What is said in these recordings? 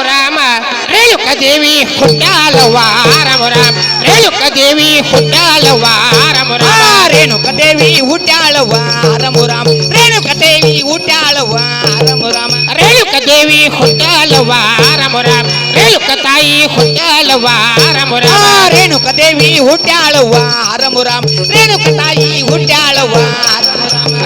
ರಾಮ ರಾಮ ರೇಣುಕ ದೇವಿ ಹುಟ್ಟಾಲವ್ವ ರಾಮ ರಾಮ ರೇಣುಕ ದೇವಿ ಹುಟ್ಟಾಲವ್ವ ರಾಮ ಆ ರಾಮ ರೇಣುಕ ದೇವಿ ಹುಟ್ಟಾಳವ್ವ ರಮು ರಾಮ ರೇಣುಕ ದೇವಿ ಹುಟ್ಟಾಳವ್ವ ರಮು ರಾಮ ರೇಣುಕ ದೇವಿ ಹುಟ್ಟಾಲವ್ವ ರಾಮ ರಾಮ ರೇಣುಕ ತಾಯಿ ಹುಟ್ಟಾಲವ್ವ ರಾಮ ಆ ರಾಮ ರೇಣುಕ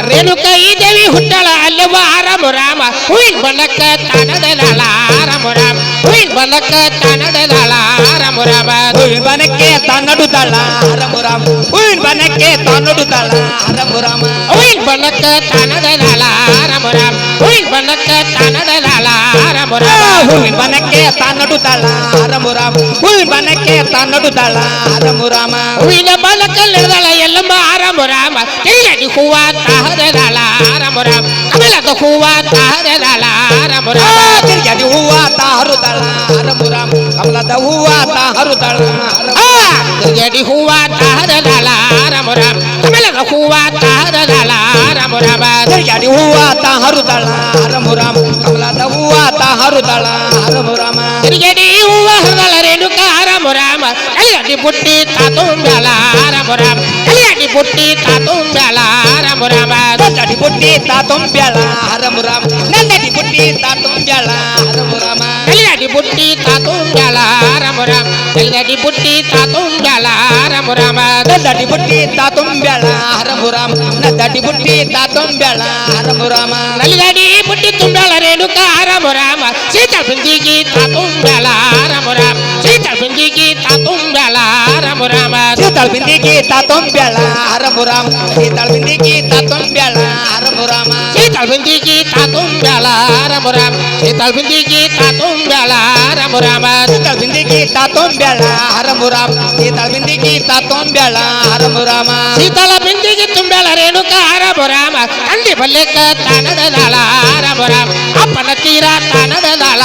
ರೇಣುಕ ಈ ದೇವಿ ಹುಟ್ಟಳ ಅಲ್ಲವ್ವ ರಾಮ ರಾಮ. ಹುಯ್ ಬಣ್ಣಕ್ಕ ತಾನಡದಾಳ ರಾಮ ರಾಮ. ಹೂವಿನ ಬಣ್ಣಕ್ಕ ತಾನಡದಾಳ ರಾಮ ರಾಮ ಹೂವಿನ ಬನಕ್ಕೆ ತಾನಡುತ್ತಾಳ ರಮು ರಾಮ ಹೂವಿನ ಬನಕ್ಕೆ ತಾನಡುತ್ತಾಳ ರಮು ರಾಮ ಹೂವಿನ ಬಣ್ಣಕ್ಕ ತಾನಡದಾಳ ರಾಮ ರಾಮ ಹೂವಿನ ಬಣ್ಣಕ್ಕ ತಾನಡದಾಳ ರಾಮ ಆ ರಾಮ ಹೂವಿನ ಬನಕ್ಕೆ ತಾನಡುತ್ತಾಳ ರಮು ರಾಮ ಹೂವಿನ ಬನಕ್ಕೆ ತಾನಡುತ್ತಾಳ ರಮು ರಾಮ ಹೂವಿನ ಬಣ್ಣಕ್ಕ ನಡೆದಾಳ ಎಲ್ಲಮ್ಮ ರಾಮ ರಾಮ ತಿರುಗಡಿ ಹೂವ ತಾಹದದಾಳ ರಾಮ ರಾಮ ಕಮಲದ ಹೂವ ತಾಹದದಾಳ ರಾಮ ಆ ರಾಮ ತಿರ್ಗಡಿ ಹೂವ ತಾ ಹರುತ್ತಾಳ ರಮು ರಾಮ ಕಮಲದ ಹೂವ ತಾ ಹರುತ್ತಾಳ ಆ ತಿರುಗಡಿ ಹೂವ ತಾಹದದಾಳ ರಾಮ ರಾಮ ಕಮಲದ ಹೂವ ತಾಹದದಾಳ ರಾಮ ರಾಮ ತಿರ್ಗಡಿ ಹೂವ ತಾ ಹರುತ್ತಾಳ ರಮು ರಾಮ ಕಮಲದ ಹೂವ ತಾ ಹರುತ್ತಾಳ ರಮು ರಾಮ ತಿರುಗಡಿ ಹೂವ ಹರಿದಾಳ ರೇಣುಕ ರಾಮ ರಾಮ ಕಲಿಯಡಿ ಬುಟ್ಟಿ ತಾತುಂಬ್ಯಾಳ ರಾಮ ರಾಮ ಕಲಿಯಡಿ ಬುಟ್ಟಿ ತಾತುಂಬ್ಯಾಳ ರಾಮ ರಾಮ ನಂದಡಿ ಬುಟ್ಟಿ ತಾ ತುಂಬ್ಯಾಳ ರಮು ರಾಮ ನಂದಡಿ ಬುಟ್ಟಿ ತಾ ತುಂಬ್ಯಾಳ ರಮು ರಾಮ ಕಲಿಯಡಿ ಬುಟ್ಟಿ ತಾತುಂಬ್ಯಾಳ ರಾಮ ರಾಮ ಕಲಿಯಡಿ ಬುಟ್ಟಿ ತಾತುಂಬ್ಯಾಳ ರಾಮ ರಾಮ ನಂದಡಿ ಬುಟ್ಟಿ ತಾ ತುಂಬ್ಯಾಳ ರಮು ರಾಮ ನಂದಡಿ ಬುಟ್ಟಿ ತಾ ತುಂಬ್ಯಾಳ ರಮು ರಾಮ ನಲಿಗಡಿ ಬುಟ್ಟಿ ತುಂಬ್ಯಾಳ ರೇಣುಕ ರಾಮ ರಾಮ ಸೀತಾ ಬಿಂದಿಗಿ ತಾತುಂಬ್ಯಾಳ ರಾಮ ರಾಮ ಸೀತಾ ಬಿಂದಿಗಿ ತಾತುಂಬ್ಯಾಳ ರಾಮ ರಾಮ ಸೀತಾಳ ಬಿಂದಿಗೆ ತಾ ತುಂಬ್ಯಾಳ ರಮು ರಾಮ ಸೀತಾಳ ಬಿಂದಿಗೆ ತಾ ತುಂಬ್ಯಾಳ ರಮು ರಾಮ ಸೀತಾಳ ಬಿಂದಿಗಿ ತಾತುಂಬ್ಯಾಳ ರಾಮ ರಾಮ ಸೀತಾಳ ಬಿಂದಿಗಿ ತಾತುಂಬ್ಯಾಳ ರಾಮ ರಾಮ ಸೀತಾಳ ಬಿಂದಿಗೆ ತಾ ತುಂಬ್ಯಾಳ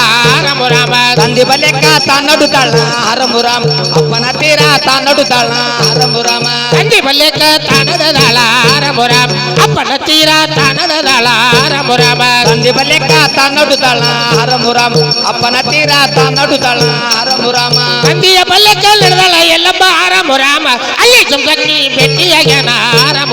ರಮು ರಾಮ ಸೀತಾಳ ಬಿಂದಿಗೆ ತಾ ತುಂಬ್ಯಾಳ ರಮು ರಾಮ ಸೀತಾಳ ಬಿಂದಿಗಿ ತುಂಬ್ಯಾಳ ರೇಣುಕ ರಾಮ ರಾಮ ತಂದೆ ಬಲ್ಲೆಕ್ಕ ತಾನಡದಾಳ ರಾಮ ರಾಮ ಅಪ್ಪನ ತೀರ ತಾನಡದಾಳ ರಾಮ ರಾಮ ತಂದೆ ಬಲೆಕ್ಕ ತಾ ನಡುತ್ತಾಳ ರಮು ರಾಮ ಅಪ್ಪನ ತೀರ ತಾ ನಡುತ್ತಾಳ ರಮು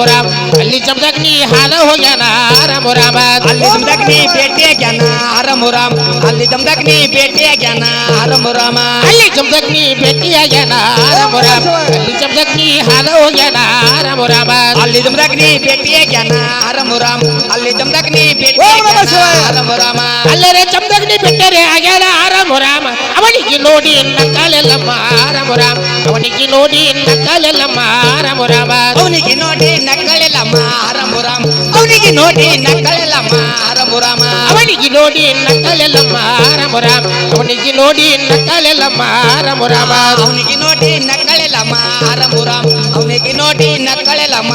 ರಾಮ ತಂದೆ ಬಲ್ಲೆಕ್ಕ ತಾನಡದಾಳ ರಾಮ ರಾಮ ಅಪ್ಪನ ತೀರ ತಾನಡದಾಳ ರಾಮ ರಾಮ ತಂದೆ ಬಲೆಕ್ಕ ತಾ ನಡುತ್ತಾಳ ರಮು ರಾಮ ಅಪ್ಪನ ತೀರ ತಾ ನಡುತ್ತಾಳ ರಮು ರಾಮ ತಂದೆಯ ಬಲ್ಲೆಕ್ಕ ನಡೆದಾಳ ಎಲ್ಲಮ್ಮ ರಾಮ ರಾಮ ಅಲ್ಲಿ ಜಮದಗ್ನಿ ಭೇಟಿಯಾಗ್ಯಾನ ರಾಮ ರಾಮ ಅಲ್ಲಿ ಜಮದಗ್ನಿ ಹಾದ ಹೋಗ್ಯಾನ ರಾಮ ರಾಮ ಅಲ್ಲಿ ಜಮದಗ್ನಿ ಭೇಟಿಯಾಗ್ಯಾನ ರಮು ರಾಮ ಅಲ್ಲಿ ಜಮದಗ್ನಿ ಭೇಟಿಯಾಗ್ಯಾನ ರಮು ರಾಮ ಅಲ್ಲಿ ಜಮದಗ್ನಿ ಭೇಟಿಯಾಗ್ಯಾನ ರಾಮ ರಾಮ ಅಲ್ಲಿ ಜಮದಗ್ನಿ ಹಾದ ಹೋಗ್ಯಾನ ರಾಮ ರಾಮ ಅಲ್ಲಿ ಜಮದಗ್ನಿ ಭೇಟಿಯಾಗ್ಯಾನ ರಮು ರಾಮ ಅಲ್ಲಿ ಜಮದಗ್ನಿ ಭೇಟಿಯಾಗ್ಯಾನ ರಮು ರಾಮ ಅಲ್ಲರೆ ಜಮದಗ್ನಿ ಬಿಟ್ಟರೆ ಆಗ್ಯಾನ ರಾಮ ರಾಮ ಅವನಿಗೆ ನೋಡಿ ನಕ್ಕಲೆಲ್ಲಮ್ಮ ರಾಮ ರಾಮ ಅವನಿಗೆ ನೋಡಿ ನಕ್ಕಲೆಲ್ಲಮ್ಮ ರಾಮ ರಾಮ ಅವನಿಗೆ ನೋಡಿ ನಕ್ಕಳೆಲ್ಲಮ್ಮ ರಮು ರಾಮ ಅವನಿಗೆ ನೋಡಿ ನಕ್ಕಳೆಲ್ಲಮ್ಮ ರಮು ರಾಮ ಅವನಿಗೆ ನೋಡಿ ನಕ್ಕಲೆಲ್ಲಮ್ಮ ರಾಮ ರಾಮ ಅವನಿಗೆ ನೋಡಿ ನಕ್ಕಲೆಲ್ಲಮ್ಮ ರಾಮ ರಾಮ ಅವನಿಗೆ ನೋಡಿ ನಕ್ಕಳೆಲ್ಲಮ್ಮ ರಮು ರಾಮ ಅವನಿಗೆ ನೋಡಿ ನಕ್ಕಳೆಲ್ಲಮ್ಮ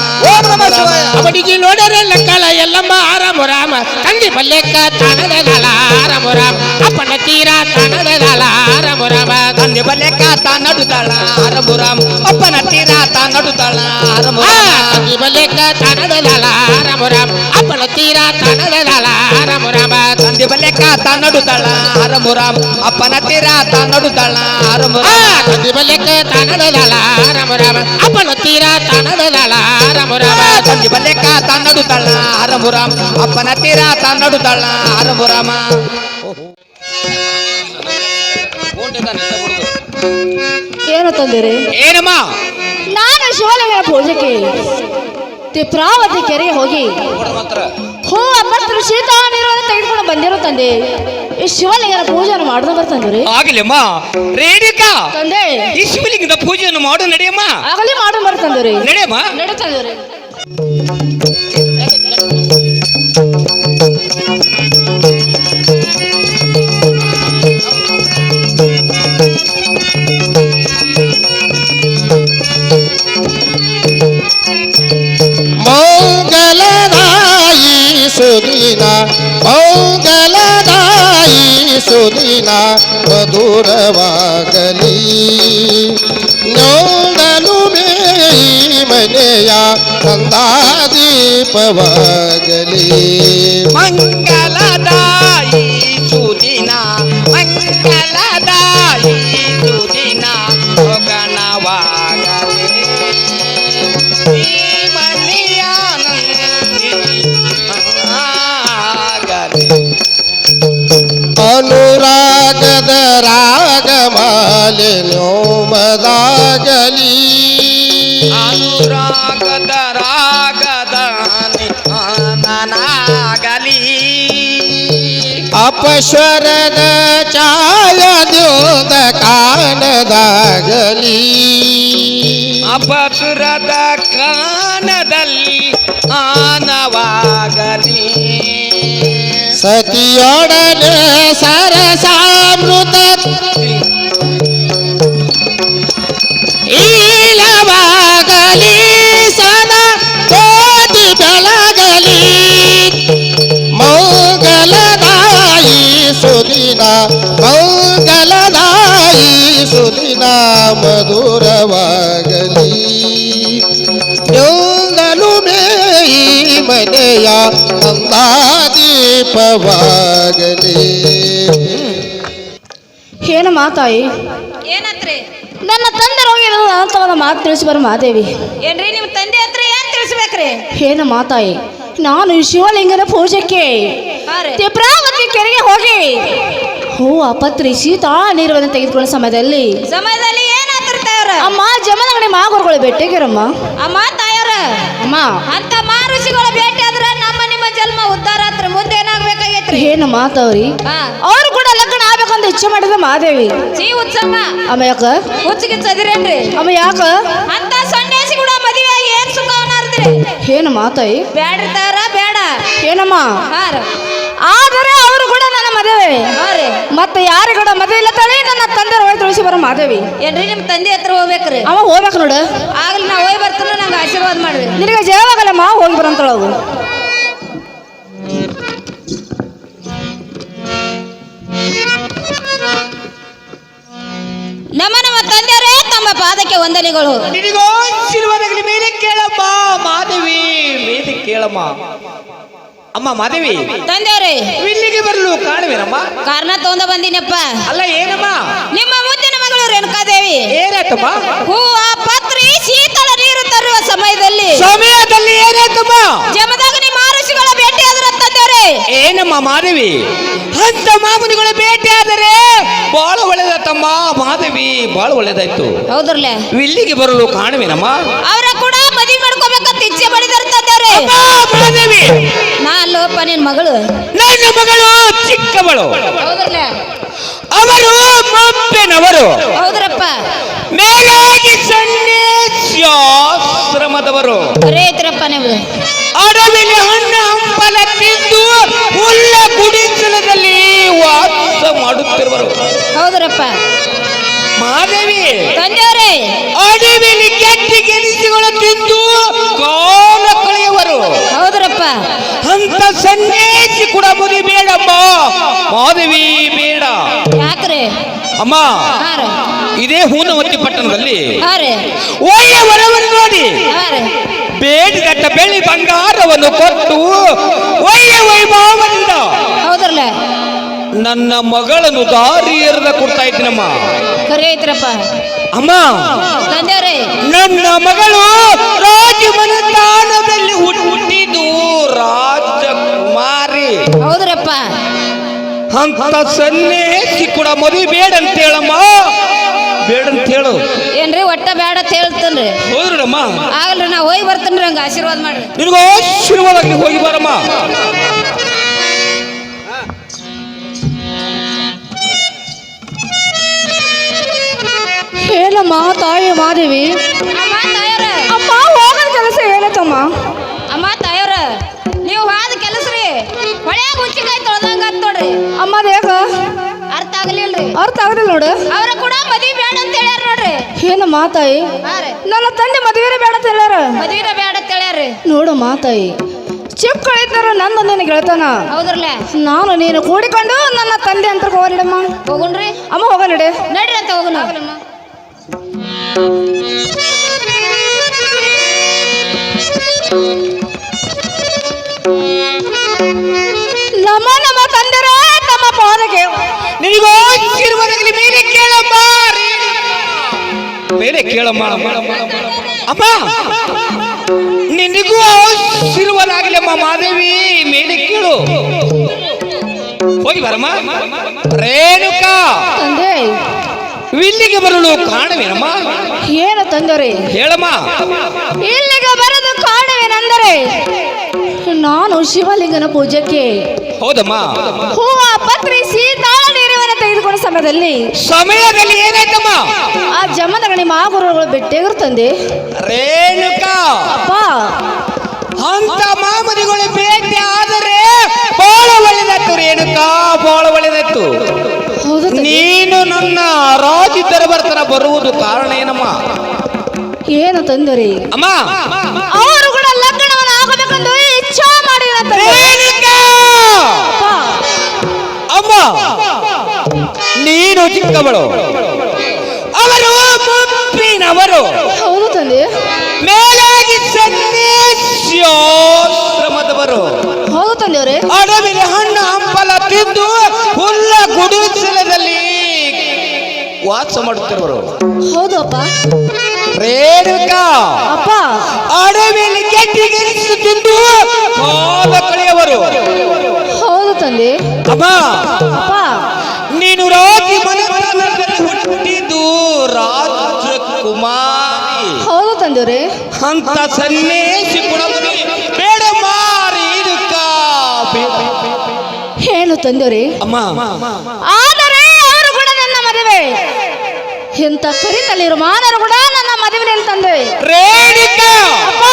ಅವನಿಗೆ ನೋಡರೆ ನಕ್ಕಳ ಎಲ್ಲಮ್ಮ ರಾಮ ರಾಮ ತಂದೆ ಬಲ್ಲೆಕ್ಕ ತಾನದಲ ರಾಮ ರಾಮ ಅಪ್ಪನ ತೀರ ತಾನದಲ ರಾಮ ರಾಮ ತಂದೆ ಬಲ್ಲೆಕ್ಕ ತಾ ನಡುತ್ತಾಳ ರಮು ರಾಮ ಅಪ್ಪನ ತೀರ ತಾ ನಡುತ್ತಾಳ ರಮು ಆ, ರಾಮ ತಂದೆ ಬಲ್ಲೆಕ್ಕ ತಾನದಲ ರಾಮ ರಾಮ ಅಪ್ಪನ ತೀರ ತಾನದಲ ರಾಮ ರಾಮ ತಂದೆ ಬಲ್ಲೆಕ್ಕ ತಾ ನಡುತ್ತಾಳ ರಮು ರಾಮ ಅಪ್ಪನ ತೀರ ತಾ ನಡುತ್ತಾಳ ರಮು ಆ, ರಾಮ ತಂದೆ ಬಲ್ಲೆಕ್ಕ ತಾನದಲ ರಾಮ ರಾಮ ಅಪ್ಪನ ತೀರ ತಾನದಲ ರಾಮ ರಾಮ ತಂದೆ ಬಲ್ಲೆಕ್ಕ ತಾ ನಡುತ್ತಾಳ ರಮು ರಾಮ ಅಪ್ಪನ ತೀರ ತಾ ನಡುತ್ತಾಳ ರಮು ಏನು ತಂದಿರಿ? ಏನಮ್ಮ? ನಾನು ಶಿವಲಿಂಗನ ಪೂಜೆಗೆ ತಿಪ್ರಾವತಿ ಕೆರೆ ಹೋಗಿ ಹೋ ಅಮ್ಮ ಶೀತ ನೀರನ್ನು ತೆಗೆದುಕೊಂಡು ಬಂದಿರೋ ತಂದೆ ಈ ಶಿವಲಿಂಗನ ಪೂಜೆಯನ್ನು ಮಾಡಿದ ಬರ್ತಂದ್ರಿ ಆಗಲಿಮ್ಮ ರೇಡಿಕಾ ತಂದೆ. ಈ ಶಿವಲಿಂಗದ ಪೂಜೆಯನ್ನು ಮಾಡು ನಡೆಯಮ್ಮ. ಆಗಲಿ ಮಾಡು ಬರ್ತಂದ್ರಿ ನಡೆಯಮ್ಮ. ನಡೀತಂದ್ರಿ ಸುದಿನ ಮಂಗಲದಾಯಿ ಸುದಿನ ಮಧುರವಾಗಲಿ. ನೋಡಲು ಮೇಯಿ ಮನೆಯ ಸಂದಾದೀಪವಾಗಲಿ ಮಂಗಲದಾಯಿ ಅನುರಾಗದ ರಾಗಮಾಲೆ ನೋಮದಾಗಲಿ ಅನುರಾಗದ ರಾಗದ ನಾನಾಗಲಿ ಅಪಶ್ವರದ ಛಾಯದ್ಯೋತ ಕಾಣದಾಗಲಿ ಅಪಸುರದ ಕಾನದಲ್ಲಿ ಆನವಾಗಲಿ ಸತಿಯೊಡನೆ ಸರಸಾಮೃತ ಈಳವಾಗಲಿ ಸದಾ ಕೋಟಿ ಬೆಳಗಲಿ ಮಂಗಲದಾಯಿ ಸುದಿನ ಮಂಗಲದಾಯಿ ಸುದಿನ ಮಧುರವಾಗಲಿ ಅಂದಾದೀಪವಾಗಲಿ ಏನು ಮಾತಾಯಿ ಏನತ್ರಿ? ನನ್ನ ತಂದೆ ಹೋಗಿ ನನ್ನ ಮಾತು ತಿಳಿಸಿ ಬರ ಮಾದೇವಿ ಏನ್ರಿ ನಿಮ್ಮ ತಂದೆ ಹತ್ರ ಏನ್ ತಿಳಿಸ್ಬೇಕ್ರಿ? ಏನು ಮಾತಾಯಿ ನಾನು ಈ ಶಿವಲಿಂಗನ ಪೂಜೆಗೆ. ತಿಪ್ರಾವತಿ ಕೆರೆಗೆ ಹೋಗಿ ಹೂ ಅಪತ್ರಿ ಸೀತಾ ನೀರವನ್ನು ತೆಗೆದುಕೊಳ್ಳೋ ಸಮಯದಲ್ಲಿ ಸಮಯದಲ್ಲಿ ಏನಾತ್ರಿ ತಾಯವ್ರ ಅಮ್ಮ ಜಮನಗಡೆ ಮಾಗುರುಗಳು ಬೆಟ್ಟಿಗೆರಮ್ಮ ಅಮ್ಮ ತಾಯವ್ರ? ಅಮ್ಮ. ಅಂತ ಮಾ ಋಷಿಗಳು ಭೇಟಿ ಆದ್ರೆ ನಮ್ಮ ನಿಮ್ಮ ಜನ್ಮ ಉದ್ಧಾರ ಏನು ಮಾತಾವ್ರಿ? ಹಾ. ಅವರು ಕೂಡ ಲಗ್ನ ಆಗ್ಬೇಕಂತ ಇಚ್ಛೆ ಮಾಡಿದ ಮಾದೇವಿ. ಉತ್ಸವ ಅಮ್ಮ ಯಾಕ? ಹುಚ್ಚಿಗೆ ಚದಿರೇನ್ರಿ? ಅಮ್ಮ ಯಾಕ? ಅಂತ ಸನ್ಯಾಸಿ ಕೂಡ ಮದುವೆ ಆಗಿ ಏನ್ ಮಾತಾಯಿ? ಬ್ಯಾಡ್ರಿ ತಾರ ಬೇಡ ಏನಮ್ಮ? ಹಾರ ಆದರೆ ಅವರು ಕೂಡ ನನ್ನ ಮದುವೆ. ಹಾ ರೀ. ಮತ್ತೆ ಯಾರು ಕೂಡ ಮದುವೆ ಇಲ್ಲ ತಳಿ ನನ್ನ ತಂದೆ ಹೋಗಿ ತುಳಸಿ ಬರೋ ಮಾದೇವಿ. ಏನ್ರಿ ನಿಮ್ ತಂದೆ ಹತ್ರ ಹೋಗ್ಬೇಕ್ರಿ? ಅವ ಹೋಗ್ಬೇಕು ನೋಡು. ಆಗ್ಲಿ ನಾ ಹೋಗಿ ಬರ್ತಾನ ನಂಗೆ ಆಶೀರ್ವಾದ ಮಾಡ್ರಿ. ನಿನಗೆ ಜಯವಾಗಲ್ಲಮ್ಮ? ಹೋಗಿ ಬರಂತಳ ನಮ್ಮ ನಮ್ಮ ತಂದೆಯರೇ ತಮ್ಮ ಪಾದಕ್ಕೆ ವಂದನೆಗಳು. ನಿನಗೋ ಶಿಲ್ವನಗಲಿ ಮೇಲೆ ಕೇಳಮ್ಮ ಮಾಧವಿ ಮೇಲೆ ಕೇಳಮ್ಮ. ಅಮ್ಮ ಮಾಧವಿ. ತಂದೆಯವರೇ ಇಲ್ಲಿಗೆ ಬರಲು ಕಾಣುವೇನಮ್ಮ ಕಾರಣ ತಗೊಂಡ ಬಂದಿನಪ್ಪ. ಅಲ್ಲ ಏನಮ್ಮ? ನಿಮ್ಮ ಮುಂದಿನ ಮಗಳು ರೇಣುಕಾದೇವಿ. ಏನಾಯ್ತಮ್ಮ? ಆ ಪತ್ರಿ ಶೀತಲ ನೀರು ತರುವ ಸಮಯದಲ್ಲಿ. ಸಮಯದಲ್ಲಿ ಏನಾಯ್ತಮ್ಮ? ಜಮದಗ್ನಿ ಮಹರ್ಷಿಗಳ ಭೇಟಿ ಆದ್ರ ತಂದೆಯವರೇ ಏನಮ್ಮ ಮಾಧವಿ? ಅಂತ ಮಾಮುನಿಗಳ ಭೇಟಿ ಆದರೆ ಬಹಳ ಒಳ್ಳೇದಾಯ್ತಮ್ಮ ಮಾಧವಿ ಬಹಳ ಒಳ್ಳೇದಾಯ್ತು. ಹೌದ್ರಲ್ಲ? ಇಲ್ಲಿಗೆ ಬರಲು ಕಾಣುವೇನಮ್ಮ? ಅವರ ಕೂಡ ಮದುವೆ ಮಾಡ್ಕೋಬೇಕಂತ ಇಚ್ಛೆ ಮಾಡಿದಾರ ತಂದೆಯವರೇ ಮಾಧವಿ ಲೋಪ ನಿನ್ ಮಗಳು? ನನ್ನ ಮಗಳು ಚಿಕ್ಕವಳು. ಹೌದ್ರಲ್ಲ? ಅವರು ಮಪ್ಪೆನವರು ಹೌದ್ರಪ್ಪ. ಮೇಲಾಗಿ ಸನ್ಯಾಸಾಶ್ರಮದವರು ರೈತ್ರಪ್ಪ ನೀವು. ಅಡವಿನ ಹಣ್ಣು ಹಂಪಲ ತಿಂದು ಹುಲ್ಲ ವಾಸ ಮಾಡುತ್ತಿರುವರು ಹೌದರಪ್ಪ. ಮಾದೇವಿ ತಂದೆಯವರೇ. ಅಡವಿಲಿ ಕೆಟ್ಟಿ ಗೆನಿಸಿಗಳು ತಿಂದು ಕಾಲ ಕಳೆಯುವರು. ಹೌದ್ರಪ್ಪ. ಅಂತ ಸನ್ಯಾಸಿ ಕೂಡ ಮುದಿ ಬೇಡಪ್ಪ. ಮಾದೇವಿ ಬೇಡ. ಯಾಕ್ರೆ? ಅಮ್ಮ ಇದೇ ಹೂನವತಿ ಪಟ್ಟಣದಲ್ಲಿ ಹಾ ರೀ. ಒಳ್ಳೆ ವರವನ್ನು ನೋಡಿ ಬೇಡಿದಟ್ಟ ಬೆಳ್ಳಿ ಬಂಗಾರವನ್ನು ಕೊಟ್ಟು ಒಳ್ಳೆ ವೈಭವದಿಂದ ಹೌದ್ರಲ್ಲ. ನನ್ನ ಮಗಳನ್ನು ದಾರಿ ಎರೆದ ಕೊಡ್ತಾ ಇದ್ದೀನಮ್ಮ ಐತ್ರಪ್ಪ ಅಮ್ಮ. ತಂದೆಯವರೇ ನನ್ನ ಮಗಳು ರಾಜಮನೆತನದಲ್ಲಿ ಹುಟ್ಟಿದ್ದು ರಾಜಕುಮಾರಿ ಹೌದ್ರಪ್ಪ. ಅಂತ ಸನ್ಯಾಸಿ ಕೂಡ ಮದುವೆ ಬೇಡ ಅಂತ ಹೇಳಮ್ಮ. ಬೇಡ ಅಂತ ಹೇಳು. ಏನ್ರಿ ಒಟ್ಟ ಬೇಡ ಅಂತ ಹೇಳ್ತೇನ್ರಿ. ಹೋದ್ರಮ್ಮ. ಆಗಲ್ರಿ ನಾ ಹೋಗಿ ಬರ್ತೇನ್ರಿ ಹಂಗ ಆಶೀರ್ವಾದ ಮಾಡ್ರಿ. ನಿನಗೂ ಆಶೀರ್ವಾದ ಹೋಗಿ ಬಾರಮ್ಮ. ಏನಮ್ಮ ತಾಯಿ ಮಾದೇವಿ. ಅಮ್ಮ ತಾಯವ್ರ ಅಮ್ಮ ಹೋಗೋ ಕೆಲಸ ಏನತ್ತಮ್ಮ? ಅಮ್ಮ ತಾಯವ್ರ ನೀವು ಹಾದ ಕೆಲಸ ರೀ. ಹೊಳ್ಯಾಗ ಹುಂಚಿಕಾಯಿ ತೊಳ್ದಂಗ ಆತ್ ನೋಡ್ರಿ. ಅಮ್ಮ ಅದ್ ಅರ್ಥ ಆಗಲಿಲ್ರಿ. ಅರ್ಥ ಆಗಲಿಲ್ಲ ನೋಡು. ಅವ್ರ ಕೂಡ ಮದ್ವಿ ಬೇಡ ಅಂತ ಹೇಳ್ಯಾರ ನೋಡ್ರಿ. ಏನಮ್ಮ ತಾಯಿ? ಹಾ ರೀ. ನನ್ನ ತಂದೆ ಮದುವೆನೇ ಬೇಡ ಅಂತ ಹೇಳ್ಯಾರ. ಮದ್ವಿನ ಬೇಡ ಅಂತ ಹೇಳ್ಯಾರ್ರಿ. ನೋಡು ಮಾತಾಯಿ ಚಿಪ್ ಇದ್ದರು ನನ್ನ ನಿನ್ನ ಗೆಳತನ ಹೌದ್ರಲ್ಲ. ನಾನು ನೀನು ಕೂಡಿಕೊಂಡು ನನ್ನ ತಂದೆ ಅಂತ ಹೋಗಲಿಡಮ್ಮ ಹೋಗುಣ್ರಿ. ಅಮ್ಮ ಹೋಗಲ್ಲ ನಡೆ. ನಡ್ರಿ ಅಂತ ಹೋಗುಣ. ನಮ್ಮ ನಮ್ಮ ತಂದರ, ನಮ್ಮ ಪಾದಕ್ಕೆ. ನಿನಗೂ ಆಶೀರ್ವಾದಾಗ್ಲಿ ಮೇಲೆ ಕೇಳಮ್ಮ ಮೇಲೆ ಕೇಳಮ್ಮ. ಅಮ್ಮ ನಿನಗೂ ಆಶೀರ್ವಾದ ಆಗ್ಲಮ್ಮ ಮಾದೇವಿ ಮೇಲೆ ಕೇಳು. ಹೋಗಿ ಬರಮ್ಮ. ತಂದೆ ಇಲ್ಲಿಗೆ ಬರಲು ಕಾರಣವೇನಮ್ಮ ಏನು ತಂದರೆ? ಹೇಳಮ್ಮ. ಇಲ್ಲಿಗೆ ಬರಲು ಕಾರಣವೇನೆಂದರೆ ನಾನು ಶಿವಲಿಂಗನ ಪೂಜೆಗೆ ಹೌದಮ್ಮ. ಹೂವ ಪತ್ರಿ ಸೀತಾಳ ನೀರವನ್ನು ತೆಗೆದುಕೊಂಡ ಸಮಯದಲ್ಲಿ ಸಮಯದಲ್ಲಿ ಏನಾಯ್ತಮ್ಮ? ಆ ಜಮದಗಣಿ ಮಹಾಗುರುಗಳು ಬೆಟ್ಟೆಗರು ತಂದೆ. ರೇಣುಕಾ. ಅಪ್ಪ. ಅಂತ ಮಾಮನಿಗಳು ಭೇಟಿ ಆದರೆ ಬಹಳ ಒಳ್ಳೆದಾಯ್ತು ರೇಣುಕಾ ಬಾಳ ಒಳ್ಳೆದಾಯ್ತು. ತಂದೆ. ನೀನು ನನ್ನ ರಾಜಿ ಬರ್ತನ ಬರುವುದು ಕಾರಣ ಏನಮ್ಮ? ಏನು ತಂದರಿ? ಅಮ್ಮ! ಅವರು ಕೂಡ ಲಗ್ನವನ್ನು ಆಗಬೇಕೆಂದು ಇಚ್ಛಾ ಮಾಡಿದ ತಂದೆ ಅಮ್ಮ! ನೀನು ಚಿಕ್ಕವಳು. ಅವರು ಮುಪ್ಪಿನವರು ಹೌದು ತಂದೆ ಮೇಲಾಗಿ ಸನ್ಯಾಸ್ಯಾಶ್ರಮದವರು. ಹೌದು ತಂದೆಯವ್ರೆ ಅಡವಿಲಿ ಹಣ್ಣು ಹಂಪಲ ತಿಂದು ಹುಲ್ಲ ಗುಡಿಸಲದಲ್ಲಿ ವಾಸ ಮಾಡುತ್ತಿರುವರು. ಹೌದಪ್ಪ. ರೇಣುಕಾ ಅಪ್ಪ. ಅಡವಿಯಲ್ಲಿ ಕೆಟ್ಟಿ ಗೆನಿಸು ತಿಂದು ಕಾಲ ಕಳೆಯವರು. ಹೌದು ತಂದೆ. ಅಪ್ಪ ಅಪ್ಪ. ನೀನು ರಾಜಿ ಮನೆ ಹುಟ್ಟಿದ್ದು ರಾಜಕುಮಾರಿ. ಹೌದು ತಂದೆಯವ್ರೆ ಅಂತ ಸನ್ನೇಸಿ ಗುಣಮುನಿ ಏನು ತಂದೆಯವ್ರೆ ಅಮ್ಮ. ಆದರೆ ಅವರು ಕೂಡ ನನ್ನ ಮದುವೆ. ಇಂಥ ಕರಿತಲ್ಲಿರೋ ಮಾನರು ಕೂಡ ನನ್ನ ಮದುವೆ ತಂದೆ. ರೇಣಿಕಾ ಅಪ್ಪ.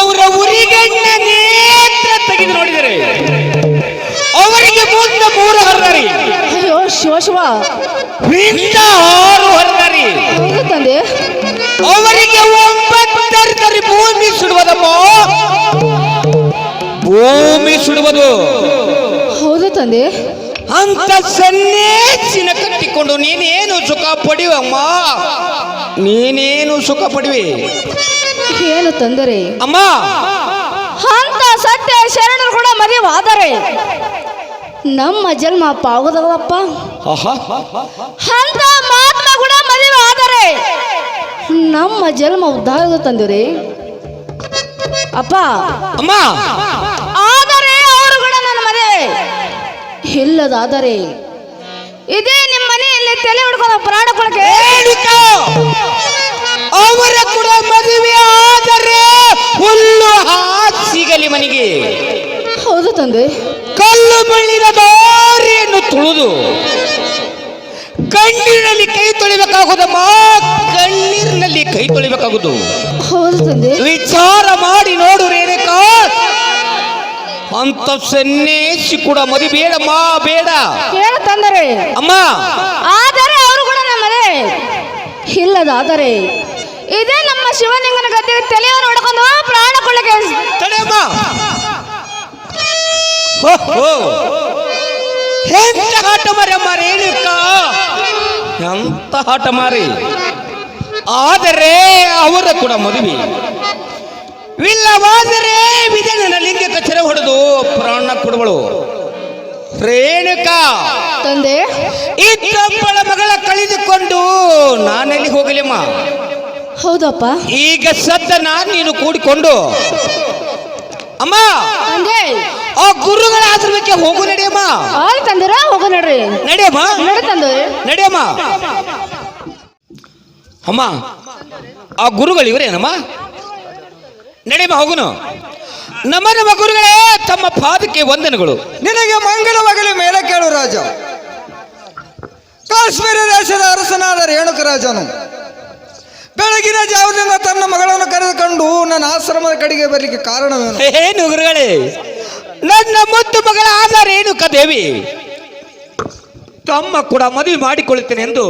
ಅವರ ಊರಿಗೆ ನೇತ್ರ ತೆಗೆದು ನೋಡಿದರೆ ಅವರಿಗೆ ಮುಂದೆ ಮೂರು ಹರಿದಾರಿ. ಅಯ್ಯೋ ಶಿವಶಿವ ಶಿವ. ಹಿಂದ ಆರು ಹರಿದಾರಿ. ಹೌದು ತಂದೆ. ಅವರಿಗೆ ಒಂಬತ್ತು ಹರಿದಾರಿ ಭೂಮಿ ಸುಡುವುದಮ್ಮ ಭೂಮಿ ಸುಡುವುದು. ತಂದೆ ಅಂತ ಸನ್ನೇಸಿನ ಕಟ್ಟಿಕೊಂಡು ನೀನೇನು ಸುಖ ಪಡಿವಮ್ಮ? ನೀನೇನು ಸುಖ ಪಡಿವೆ? ಏನು ತಂದರೆ? ಅಮ್ಮ! ಅಂತ ಸತ್ಯ ಶರಣರು ಕೂಡ ಮದುವಾದರೆ ನಮ್ಮ ಜನ್ಮ ಪಾವದವಪ್ಪ ಅಂತ ಮಹಾತ್ಮ ಕೂಡ ಮದುವೆ ಆದರೆ ನಮ್ಮ ಜನ್ಮ ಉದ್ಧಾರದ ತಂದಿರಿ. ಅಪ್ಪ! ಅಮ್ಮ ಆದರೆ ಅವರು ಕೂಡ ನನ್ನ ಮದುವೆ ಇಲ್ಲದಾದರೆ ಇದೇ ನಿಮ್ಮ ಮನೆಯಲ್ಲಿ ತಲೆ ಹುಡ್ಕೊಂಡು ಪ್ರಾಣ ಕೊಳಕೆ? ರೇಣುಕಾ, ಅವರ ಕೂಡ ಮದುವೆ ಆದರೆ ಹುಲ್ಲು ಹಾಸಿಗಲಿ ಮನೆಗೆ. ಹೌದು ತಂದೆ. ಕಲ್ಲು ಮಳ್ಳಿನ ದಾರಿಯನ್ನು ತುಳಿದು ಕಣ್ಣಿನಲ್ಲಿ ಕೈ ತೊಳಿಬೇಕಾಗುದಮ್ಮ ಕಣ್ಣೀರಿನಲ್ಲಿ ಕೈ ತೊಳಿಬೇಕಾಗುದು ಹೌದು ತಂದೆ. ವಿಚಾರ ಮಾಡಿ ನೋಡು ರೇಣುಕಾ ಅಂತ ಸನ್ನೇಸಿ ಕೂಡ ಮದಿ ಬೇಡಮ್ಮ ಬೇಡ. ಕೇಳ ತಂದರೆ. ಅಮ್ಮ. ಆದರೆ ಅವರು ಕೂಡ ನಮ್ಮದೇ. ಇಲ್ಲದಾದರೆ ಇದೇ ನಮ್ಮ ಶಿವಲಿಂಗನ ಗದ್ದೆ ತಲೆಯನ್ನು ಹೊಡ್ಕೊಂಡು ಪ್ರಾಣ ಕೊಳ್ಳಕ್ಕೆ ತಡೆಯಮ್ಮ. ಎಂತ ಹಾಟ ಮಾರಿ ಅಮ್ಮ ರೇಣುಕ? ಎಂತ ಹಾಟ ಮಾರಿ. ಆದರೆ ಅವರ ಕೂಡ ಮದುವೆ. ವಿಲ್ಲವಾದರೆ ವಿಜಯನ ಲಿಂಗೆ ಕಚರ ಹೊಡೆದು ಪ್ರಾಣ ಕೊಡುವಳು. ರೇಣುಕಾ. ತಂದೆ. ಇದ್ದೊಬ್ಬಳ ಮಗಳ ಕಳೆದುಕೊಂಡು ನಾನೆಲ್ಲಿ ಹೋಗಲಿಮ್ಮ? ಹೌದಪ್ಪ. ಈಗ ಸತ್ತ ನಾನು ನೀನು ಕೂಡಿಕೊಂಡು. ಅಮ್ಮ! ತಂದೆ. ಆ ಗುರುಗಳ ಆಶ್ರಮಕ್ಕೆ ಹೋಗು ನಡೆಯಮ್ಮ. ಆಯ್ ತಂದಿರ ಹೋಗು ನಡ್ರಿ. ನಡೆಯಮ್ಮ. ನಡಿ ತಂದೆ. ನಡೆಯಮ್ಮ. ಅಮ್ಮ ಆ ಗುರುಗಳು ಇವರೇನಮ್ಮ? ನಡೆಯಮ್ಮ ಹೋಗುನು ನಮ್ಮ ನಮ್ಮ ಗುರುಗಳೇ ತಮ್ಮ ಪಾದಕ್ಕೆ ವಂದನೆಗಳು. ನಿನಗೆ ಮಂಗಳವಾಗಲಿ ಮೇಲೆ ಕೇಳು ರಾಜ. ಕಾಶ್ಮೀರ ದೇಶದ ಅರಸನಾದ ರೇಣುಕ ರಾಜನು ಬೆಳಗಿನ ಜಾವದಿಂದ ತನ್ನ ಮಗಳನ್ನು ಕರೆದುಕೊಂಡು ನನ್ನ ಆಶ್ರಮದ ಕಡೆಗೆ ಬರಲಿಕ್ಕೆ ಕಾರಣವೇನು? ಏನು ಗುರುಗಳೇ ನನ್ನ ಮುದ್ದು ಮಗಳ ಆಧಾರ ರೇಣುಕ ದೇವಿ ತಮ್ಮ ಕೂಡ ಮದುವೆ ಮಾಡಿಕೊಳ್ಳುತ್ತೇನೆ ಎಂದು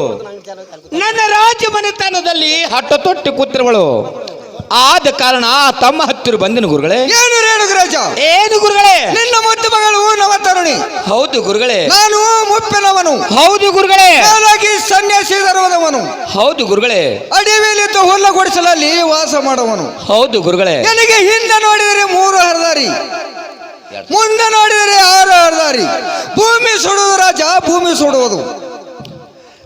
ನನ್ನ ರಾಜ ಮನೆತನದಲ್ಲಿ ಹಟ್ಟ ತೊಟ್ಟು ಕೂತಿರುವಳು. ಆದ ಕಾರಣ ತಮ್ಮ ಹತ್ತಿರ ಬಂದಿನ ಗುರುಗಳೇ. ಏನು ರೇಣು ರಾಜ ಏನು ಗುರುಗಳೇ? ನಿನ್ನ ಮುದ್ದು ಮಗಳು ನವತರುಣಿ ಹೌದು ಗುರುಗಳೇ. ನಾನು ಮುಪ್ಪಿನವನು. ಹೌದು ಗುರುಗಳೇ. ಹಾಗಾಗಿ ಸನ್ಯಾಸಿ ಧರ್ಮದವನು. ಹೌದು ಗುರುಗಳೇ. ಅಡಿವೇಲಿ ಹುಲ್ಲ ಗುಡಿಸಲಲ್ಲಿ ವಾಸ ಮಾಡುವನು. ಹೌದು ಗುರುಗಳೇ. ನನಗೆ ಹಿಂದೆ ನೋಡಿದರೆ ಮೂರು ಹರದಾರಿ. ಮುಂದೆ ನೋಡಿದರೆ ಆರು ಹರದಾರಿ. ಭೂಮಿ ಸುಡುವುದು ರಾಜ ಭೂಮಿ ಸುಡುವುದು.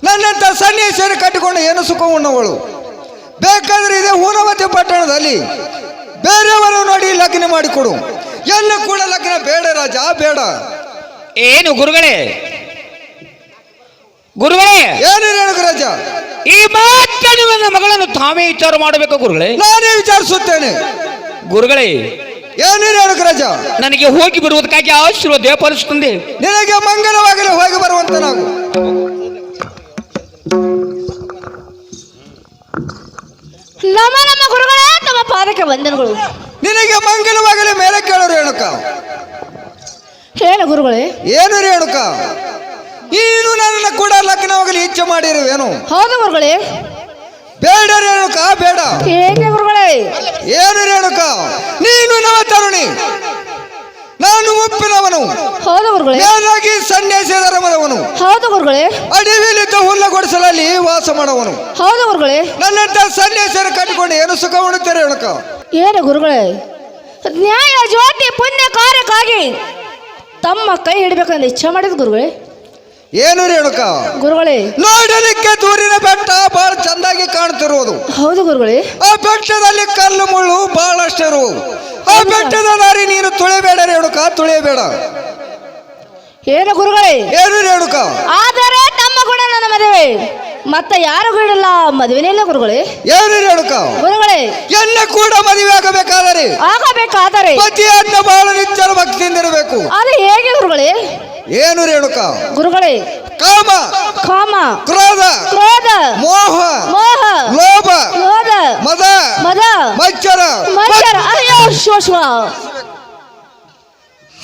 ನನ್ನಂತ ಸನ್ಯಾಸಿಯನ್ನು ಕಟ್ಟಿಕೊಂಡು ಏನು ಸುಖ ಉಣ್ಣವಳು? ಬೇಕಾದ್ರೆ ಇದೆ ಹೂನವತಿ ಪಟ್ಟಣದಲ್ಲಿ ಬೇರೆಯವರು ನೋಡಿ ಲಗ್ನ ಮಾಡಿಕೊಡು. ಎಲ್ಲ ಕೂಡ ಲಗ್ನ ಬೇಡ ರಾಜ ಬೇಡ. ಏನು ಗುರುಗಳೇ? ಗುರುಗಳೇ? ಏನು ರೇಣುಕ ರಾಜ? ಈ ಮಾತ್ರ ನೀವು ನನ್ನ ಮಗಳನ್ನು ತಾವೇ ವಿಚಾರ ಮಾಡಬೇಕು ಗುರುಗಳೇ? ನಾನೇ ವಿಚಾರಿಸುತ್ತೇನೆ. ಗುರುಗಳೇ ಏನು ರೇಣುಕ ರಾಜ? ನನಗೆ ಹೋಗಿ ಬರುವುದಕ್ಕಾಗಿ ಆಶೀರ್ವಾದ ಪಾಲಿಸುತ್ತದೆ ನಿನಗೆ ಮಂಗಲವಾಗಲಿ ಹೋಗಿ ಬರುವಂತ ನಾವು. ನಮ್ಮ ನಮ್ಮ ಗುರುಗಳೇ ತಮ್ಮ ಪಾದಕ್ಕೆ ವಂದನಗಳು. ನಿನಗೆ ಮಂಗಲವಾಗಲಿ ಮೇಲೆ ಕೇಳೋರು ರೇಣುಕ ಹೇಳು ಗುರುಗಳೇ. ಏನು ರೇಣುಕ ನೀನು ನನ್ನ ಕೂಡ ಲಗ್ನವಾಗಲಿ ಇಚ್ಛೆ ಮಾಡಿರುವೇನು. ಹೌದು ಗುರುಗಳೇ. ಬೇಡ ರೇಣುಕ ಬೇಡ. ಹೇಗೆ ಗುರುಗಳೇ? ಏನು ರೇಣುಕ ನೀನು ನಮ್ಮ ತರುಣಿ. ನಾನು ಉಪ್ಪಿನವನು ಹೌದು ಗುರುಗಳೇ. ಮೇಲಾಗಿ ಸನ್ಯಾಸಿ ಧರ್ಮದವನು. ಹೌದು ಗುರುಗಳೇ. ಅಡವಿಲಿದ್ದ ಹುಲ್ಲ ಗುಡಿಸಲಲ್ಲಿ ವಾಸ ಮಾಡುವನು. ಹೌದು ಗುರುಗಳೇ. ನನ್ನಂತ ಸನ್ಯಾಸಿಯನ್ನು ಕಟ್ಟಿಕೊಂಡು ಏನು ಸುಖ ಉಣ್ಣುತ್ತಾರೆ ಹೇಳಕ ಏನು ಗುರುಗಳೇ? ನ್ಯಾಯ ಜ್ಯೋತಿ ಪುಣ್ಯ ಕಾರ್ಯಕ್ಕಾಗಿ ತಮ್ಮ ಕೈ ಹಿಡಬೇಕಂತ ಇಚ್ಛೆ ಮಾಡಿದ ಗುರುಗಳೇ. ಏನು ರೇಣುಕ ಗುರುಗಳೇ. ನೋಡಲಿಕ್ಕೆ ದೂರಿನ ಬೆಟ್ಟ ಬಹಳ ಚಂದಾಗಿ ಕಾಣುತ್ತಿರುವುದು ಹೌದು ಗುರುಗಳೇ. ಆ ಬೆಟ್ಟದಲ್ಲಿ ಕಲ್ಲು ಮುಳ್ಳು ಬಹಳಷ್ಟಿರುವುದು ಆ ಬೆಟ್ಟದ ದಾರಿ ನೀನು ತುಳಿಬೇಡ ರೇಣುಕ ತುಳಿಯಬೇಡ ಏನು ಗುರುಗಳೇ? ಏನು ರೇಣುಕ ಆದರೆ ತಮ್ಮ ಗುಣ ನನ್ನ ಮದುವೆ. ಮತ್ತೆ ಯಾರು ಗುಡಿಲ್ಲ ಮದುವೆನೇ ಇಲ್ಲ ಗುರುಗಳೇ. ಏನು ರೇಣುಕ ಗುರುಗಳೇ. ಎನ್ನ ಕೂಡ ಮದುವೆ ಆಗಬೇಕಾದರೆ? ಆಗಬೇಕಾದರೆ. ಪತಿಯನ್ನ ಬಹಳ ನಿಚ್ಚರ ಭಕ್ತಿಯಿಂದ ಇರಬೇಕು ಅದು ಹೇಗೆ ಗುರುಗಳೇ? ಏನು ರೇಣುಕ ಗುರುಗಳೇ. ಕಾಮ. ಕಾಮ. ಕ್ರೋಧ. ಕ್ರೋಧ. ಮೋಹ. ಮೋಹ. ಲೋಭ. ಲೋಭ ಮದ. ಮದ. ಮಚ್ಚರ ಮಚ್ಚರ ಶಿವ ಶಿವ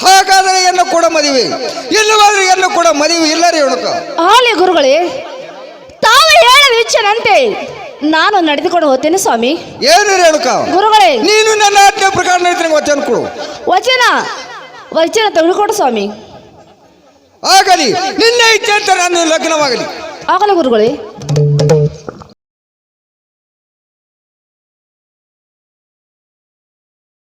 ಹಾಗಾದರೆ ಎಲ್ಲೂ ಕೂಡ ಮದುವೆ? ಇಲ್ಲವಾದ್ರೆ ಎಲ್ಲೂ ಕೂಡ ಮದುವೆ? ಇಲ್ಲ ಹುಡುಕ ಆಲಿ ಗುರುಗಳೇ ತಾವು ಹೇಳದ ಇಚ್ಛೆನಂತೆ. ನಾನು ನಡೆದುಕೊಂಡು ಹೋಗ್ತೇನೆ ಸ್ವಾಮಿ. ಏನು ರೇಣುಕ ಗುರುಗಳೇ. ನೀನು ನನ್ನ ಆಜ್ಞೆ ಪ್ರಕಾರ ನಡೀತೀನಿ ವಚನ ಕೊಡು. ವಚನ ವಚನ ತೆಗೆದುಕೊಡು ಸ್ವಾಮಿ. ಆಗಲಿ. ನಿನ್ನ ಇಚ್ಛೆ ಅಂತ ನಾನು ಲಗ್ನವಾಗಲಿ. ಆಗಲಿ ಗುರುಗಳೇ.